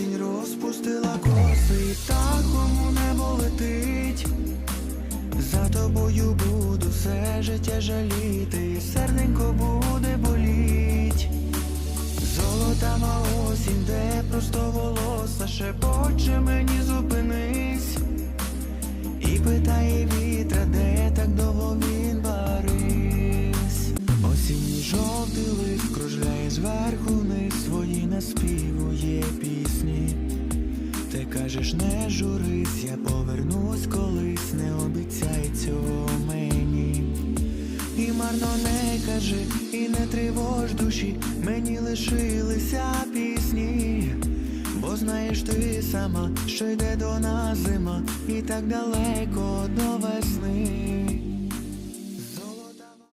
осінь розпустила коси, і птахом у небо летить. За тобою буду все життя жаліти, і серденько буде боліть. Золотава осінь, де просто волоса шепоче мені зупинись. І питає вітра, де так довго він барись. Осінній жовтий лист кружляє зверху вниз свої наспівує пісні. Ти кажеш, не журись, я повернусь колись, не обіцяй цього мені. І марно не кажи, і не тривож душі, мені лишилися пісні. Бо знаєш ти сама, що йде до нас зима, і так далеко до весни.